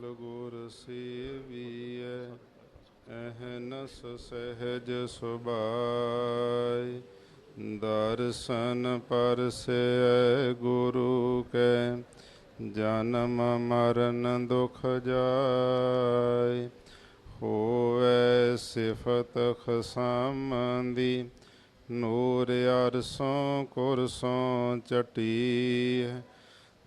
ਗੁਰ ਸੇਵੀਐ ਅਹਨਸ ਸਹਿਜ ਸੁਭਾਈ ਦਰਸ਼ਨ ਪਰਸੈ ਗੁਰੂ ਕੈ, ਜਨਮ ਮਰਨ ਦੁਖ ਜਾਏ ਹੋਵੇ ਸਿਫਤ ਖਸਮੰਦੀ ਨੂਰ ਅਰਸੋਂ ਕੁਰਸੋਂ ਚਟੀ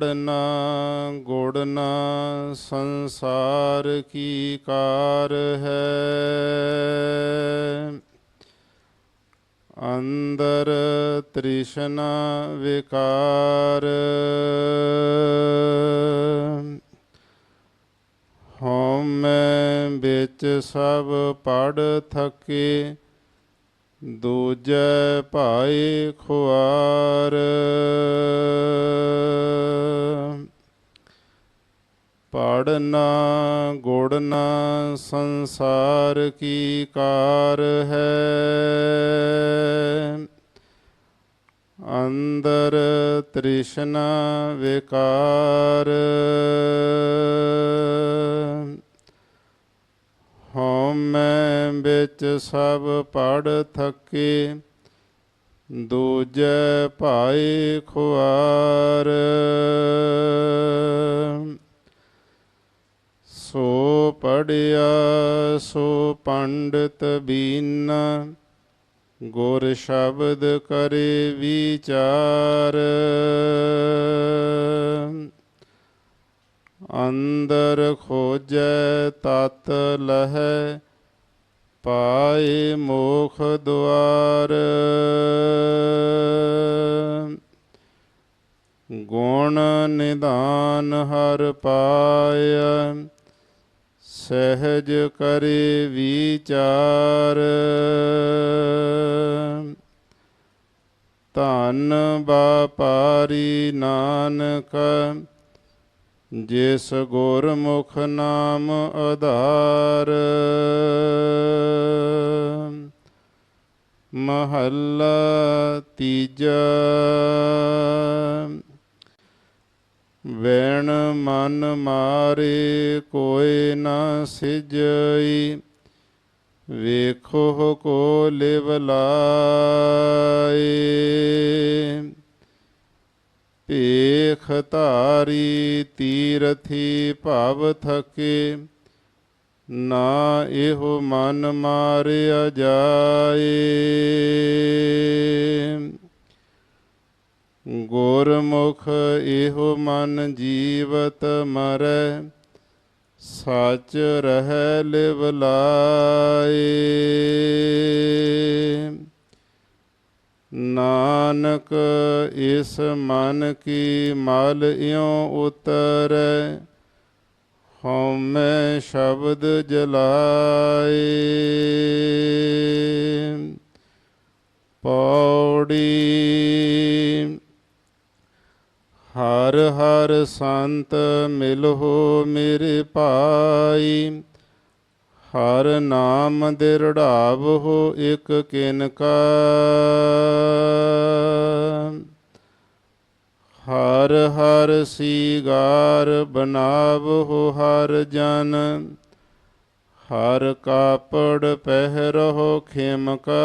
ਪੜਨਾ ਗੁੜਨਾ ਸੰਸਾਰ ਕੀ ਕਾਰ ਹੈ? ਅੰਦਰ ਤ੍ਰਿਸ਼ਨਾ ਵਿਕਾਰ। ਹਉਮੈ ਵਿੱਚ ਸਭ ਪੜ ਥਕੇ ਦੂਜੈ ਭਾਈ ਖੁਆਰ। ਪੜਨਾ ਗੁੜਨਾ ਸੰਸਾਰ ਕੀ ਕਾਰ ਹੈ? ਅੰਦਰ ਤ੍ਰਿਸ਼ਨਾ ਵਿਕਾਰ। ਹਉਮੈ ਵਿੱਚ ਸਭ ਪੜ ਥੱਕੇ, ਦੂਜੈ ਭਾਈ ਖੁਆਰ। ਸੋ ਪੜਿਆ ਸੋ ਪੰਡਤ ਬੀਨਾ, ਗੁਰ ਸ਼ਬਦ ਕਰੇ ਵਿਚਾਰ। ਅੰਦਰ ਖੋਜੈ ਤਤ ਲਹੈ ਪਾਏ ਮੋਖ ਦੁਆਰ। ਗੁਣ ਨਿਦਾਨ ਹਰ ਪਾਇਆ ਸਹਿਜ ਕਰੇ ਵਿਚਾਰ। ਧਨ ਬਾਪਾਰੀ ਨਾਨਕ ਜਿਸ ਗੁਰਮੁਖ ਨਾਮ ਆਧਾਰ, ਮਹੱਲਾ ਤੀਜਾ, ਵੈਣ ਮਨ ਮਾਰੇ ਕੋਈ ਨਾ ਸਿਜਈ, ਵੇਖੋ ਕੋ ਲਿਵ ਲਾਏ। ਭੇਖ ਧਾਰੀ ਤੀਰਥੀ ਭਵ ਥਕੇ, ਨਾ ਇਹੋ ਮਨ ਮਾਰਿਆ ਜਾਏ ਗੁਰਮੁਖ ਇਹੋ ਮਨ ਜੀਵਤ ਮਰੈ, ਸੱਚ ਰਹਿ ਲਿਵ ਲਾਏ। ਨਾਨਕ ਇਸ ਮਨ ਕੀ ਮਲ ਇਉ ਉਤਰੈ, ਹਉਮੈ ਸ਼ਬਦ ਜਲਾਏ। ਪੌੜੀ ਹਰ ਹਰ ਸੰਤ ਮਿਲੋ ਮੇਰੇ ਭਾਈ ਹਰ ਨਾਮ ਦੇ ਰੜਾਵ ਹੋ ਇਕ ਕਿਨਕਾ ਹਰ ਹਰ ਸੀਗਾਰ ਬਨਾਵ ਹੋ ਹਰ ਜਨ। ਹਰ ਕਾਪੜ ਪਹਿਰੋ ਖਿਮਕਾ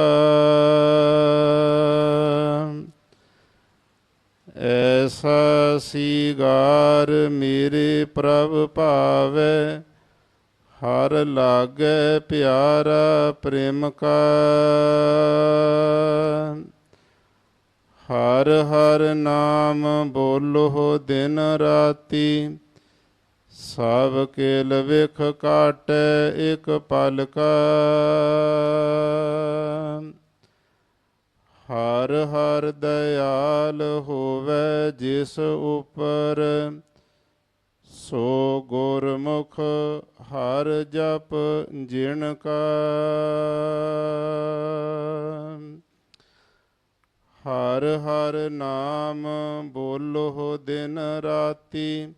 ਐਸਾ ਸੀਗਾਰ ਮੇਰੇ ਪ੍ਰਭ ਭਾਵੈ ਹਰ ਲਾਗੈ ਪਿਆਰਾ ਪ੍ਰੇਮ ਕਾ ਹਰ ਹਰ ਨਾਮ ਬੋਲੋ ਦਿਨ ਰਾਤੀ। ਸਭ ਕੇਲ ਵਿਖ ਕਾਟ, ਇਕ ਪਲ ਕਾ ਹਰ ਹਰ ਦਇਆਲ ਹੋਵੇ ਜਿਸ ਉਪਰ ਸੋ ਗੁਰਮੁਖ ਹਰ ਜਪ ਜਿਣ ਕਾ। ਹਰ ਹਰ ਨਾਮ ਬੋਲੋ ਦਿਨ ਰਾਤੀ,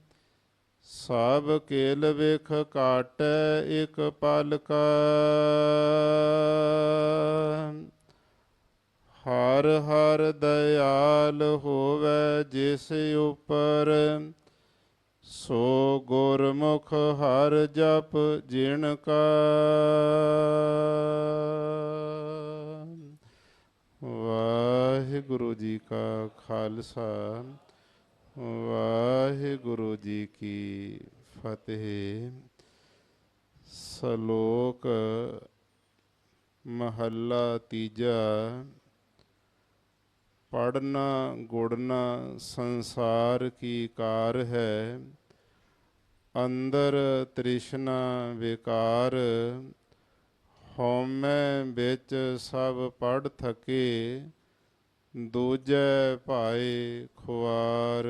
ਸਭ ਕੇਲ ਵੇਖ ਕਾਟੈ ਇਕ ਪਲ ਕਾ ਹਰ ਹਰ ਦਇਆਲ ਹੋਵੇ ਜਿਸ ਉਪਰ ਸੋ ਗੁਰਮੁਖ ਹਰ ਜਪ ਜਿਣ ਕਾ। ਵਾਹਿਗੁਰੂ ਜੀ ਕਾ ਖਾਲਸਾ, ਵਾਹਿਗੁਰੂ ਜੀ ਕੀ ਫਤਿਹ। ਸ਼ਲੋਕ ਮਹੱਲਾ ਤੀਜਾ ਪੜਨਾ ਗੁੜਨਾ ਸੰਸਾਰ ਕੀ ਕਾਰ ਹੈ ਅੰਦਰ ਤ੍ਰਿਸ਼ਨਾ ਵਿਕਾਰ ਹਉਮੈ ਵਿੱਚ ਸਭ ਪੜ ਥਕੇ ਦੂਜੈ ਭਾਏ ਖੁਆਰ।